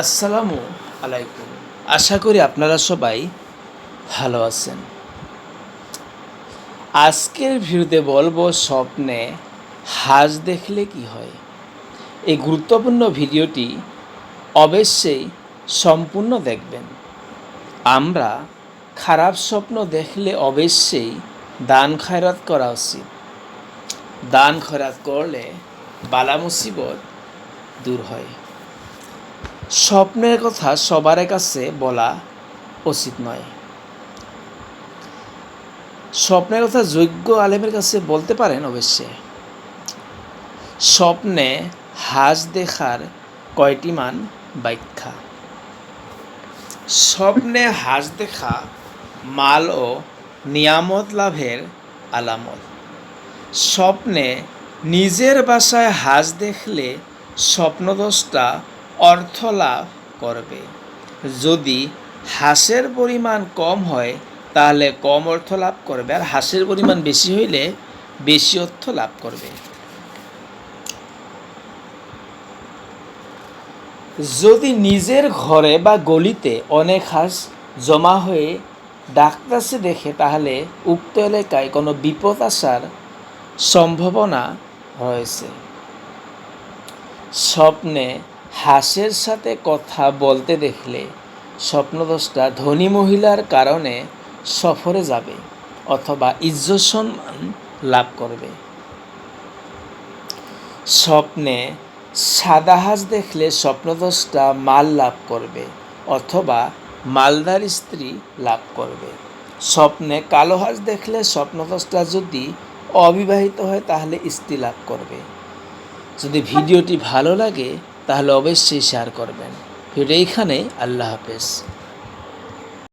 আসসালামু আলাইকুম। আশা করি আপনারা সবাই ভালো আছেন। আজকের ভিডিওতে বলব স্বপ্নে হাঁস দেখলে কি হয়? এই গুরুত্বপূর্ণ ভিডিওটি অবশ্যই সম্পূর্ণ দেখবেন। আমরা খারাপ স্বপ্ন দেখলে অবশ্যই দান খয়রাত করা উচিত। দান খয়রাত করলে বালা মুসিবত দূর হয়। স্বপ্নের কথা সবার কাছে বলা উচিত নয়। স্বপ্নের কথা যোগ্য আলেমের কাছে বলতে পারেন অবশ্যই। স্বপ্নে হাঁস দেখার কয়টি মান ব্যাখ্যা? স্বপ্নে হাঁস দেখা মাল ও নিয়ামত লাভের আলামত। স্বপ্নে নিজের বাসায় হাঁস দেখলে স্বপ্নদোষটা অর্থ লাভ করবে। যদি হাঁসের পরিমাণ কম হয়, তাহলে কম অর্থ লাভ করবে আর হাঁসের পরিমাণ বেশি হইলে বেশি অর্থ লাভ করবে। যদি নিজের ঘরে বা গলিতে অনেক হাঁস জমা হয়ে ডাকতেছে দেখে, তাহলে উক্ত এলাকায় কোনো বিপদ আসার সম্ভাবনা রয়েছে। স্বপ্নে হাঁসের সাথে কথা বলতে দেখলে স্বপ্নদোষটা ধনী মহিলার কারণে সফরে যাবে অথবা ইজ্জত সম্মান লাভ করবে। স্বপ্নে সাদা হাঁস দেখলে স্বপ্নদোষটা মাল লাভ করবে অথবা মালদার স্ত্রী লাভ করবে। স্বপ্নে কালো হাঁস দেখলে স্বপ্নদোষটা যদি অবিবাহিত হয় তাহলে স্ত্রী লাভ করবে। যদি ভিডিওটি ভালো লাগে তাহলে অবশ্যই শেয়ার করবেন। ভিডিও এইখানে আল্লাহ হাফেজ।